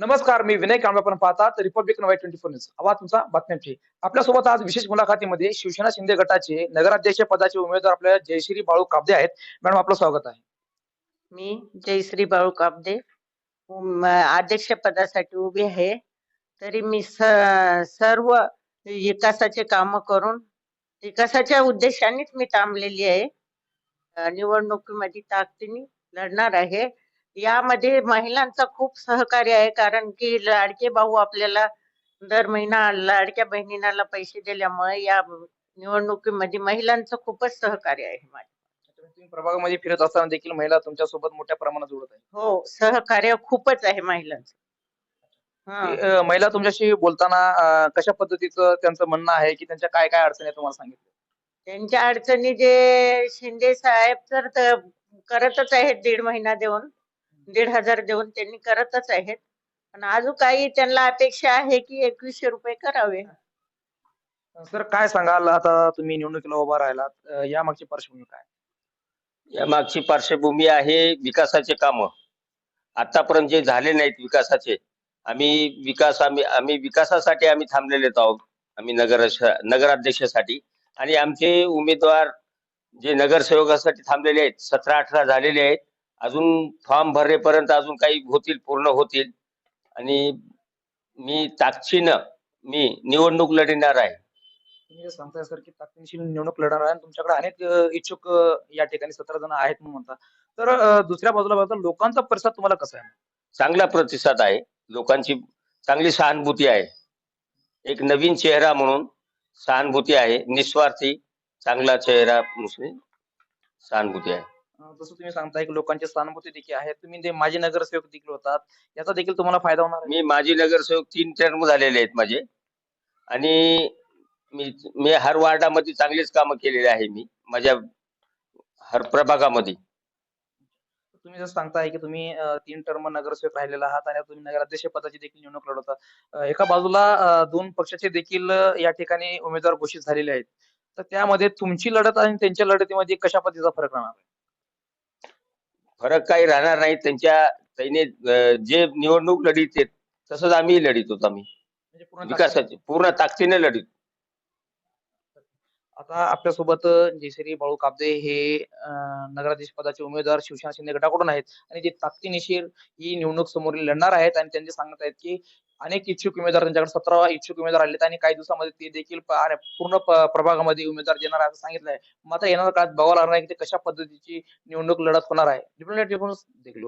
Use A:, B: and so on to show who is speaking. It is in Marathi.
A: नमस्कार मी विनय कांबळे आपण पाहतात रिपब्लिक नवाई ट्वेंटी फोर न्यूज आवाज तुमचा बातम्यांची. आपल्यासोबत आज विशेष मुलाखतीमध्ये शिवसेना शिंदे गटाचे नगराध्यक्ष पदाचे उमेदवार आपल्या जयश्री बाळू काबदे आहेत. मॅडम आपलं स्वागत आहे.
B: मी जयश्री बाळू काबदे अध्यक्ष पदासाठी उभी आहे. तरी मी सर्व विकासाचे काम करून विकासाच्या उद्देशानेच मी थांबलेली आहे. निवडणुकीमध्ये ताकदीने लढणार आहे. यामध्ये महिलांचा खूप सहकार्य आहे कारण की लाडके भाऊ आपल्याला दर महिना लाडक्या बहिणीला पैसे दिल्यामुळे या निवडणुकीमध्ये महिलांचं खूपच सहकार्य आहे माझ्या
A: तुम्ही प्रभागामध्ये फिरत असताना देखील महिला तुमच्यासोबत मोठ्या प्रमाणात जोडत आहेत.
B: हो सहकार्य खूपच आहे महिलांचं. हा.
A: अं, महिला तुमच्याशी बोलताना अं, कशा पद्धतीचं त्यांचं म्हणणं आहे की त्यांच्या काय काय अडचणी आहेत तुम्हाला सांगितलं
B: त्यांच्या अडचणी जे शिंदे साहेब तर त- करतच आहेत दीड महिना देऊन. दीड हजार देऊन त्यांनी करतच आहेत. पण अजून काही त्यांना अपेक्षा आहे की एकवीसशे रुपये करावे.
A: सर काय सांगाल? आता तुम्ही निवडणुकीला उभा राहिलात. अं, या मागची पार्श्वभूमी काय?
C: या मागची पार्श्वभूमी आहे विकासाचे काम. आतापर्यंत जे झाले नाहीत विकासाचे आम्ही विकास आम्ही आम्ही विकासासाठी आम्ही थांबलेले आहोत आम्ही नगर नगराध्यक्षासाठी. आणि आमचे उमेदवार जे नगरसेवकासाठी थांबलेले आहेत सतरा अठरा झालेले आहेत अजून फॉर्म भरेपर्यंत अजून काही होतील पूर्ण होतील. आणि मी ताकदीनं मी निवडणूक लढणार आहे.
A: तुम्ही जे सांगताय सर की ताकदीशीर निवडणूक लढणार आहे आणि तुमच्याकडे अनेक इच्छुक या ठिकाणी सतरा जण आहेत म्हणून म्हणता. तर दुसऱ्या बाजूला बघता लोकांचा प्रतिसाद तुम्हाला कसा आहे?
C: चांगला प्रतिसाद आहे. लोकांची चांगली सहानुभूती आहे. एक नवीन चेहरा म्हणून सहानुभूती आहे. निस्वार्थी चांगला चेहरा म्हणून सहानुभूती आहे.
A: जसं तुम्ही सांगताय की लोकांची सहानुभूती देखील आहे तुम्ही ते माजी नगरसेवक देखील होतात याचा देखील तुम्हाला फायदा होणार आहे?
C: मी माजी नगरसेवक तीन टर्म झालेले आहेत माझे. आणि मी मी हर वार्डामध्ये चांगलीच कामं केलेली आहे मी माझ्या हर प्रभागामध्ये.
A: तुम्ही जसं सांगताय की तुम्ही अं, तीन टर्म नगरसेवक राहिलेला आहात आणि आता तुम्ही नगराध्यक्ष पदाची देखील निवडणूक लढवता अं, एका बाजूला अं, दोन पक्षाचे देखील अं, या ठिकाणी उमेदवार घोषित झालेले आहेत. तर त्यामध्ये तुमची लढत आणि त्यांच्या लढतीमध्ये कशा पद्धतीचा फरक राहणार आहे?
C: फरक काही राहणार नाही. त्यांच्या त्यांनी जे निवडणूक लढित आहेत तसंच आम्ही लढित होतो आम्ही.
A: म्हणजे पूर्ण
C: विकासाचे पूर्ण ताकदीने लढित.
A: आता आपल्यासोबत जयश्री बाळू काबदे हे अं, नगराध्यक्ष पदाचे उमेदवार शिवसेना शिंदे गटाकडून आहेत. आणि जे ताकदीनिशीर ही निवडणूक समोर लढणार आहेत आणि त्यांचे सांगत आहेत की अनेक इच्छुक उमेदवार त्यांच्याकडे सतरा इच्छुक उमेदवार आले आणि काही दिवसामध्ये ते देखील पूर्ण प्रभागामध्ये उमेदवार देणार असं सांगितलंय. मात्र आता येणाऱ्या काळात बघावं लागणार आहे की ते कशा पद्धतीची निवडणूक लढत होणार आहे. डिप्लोमॅट देखील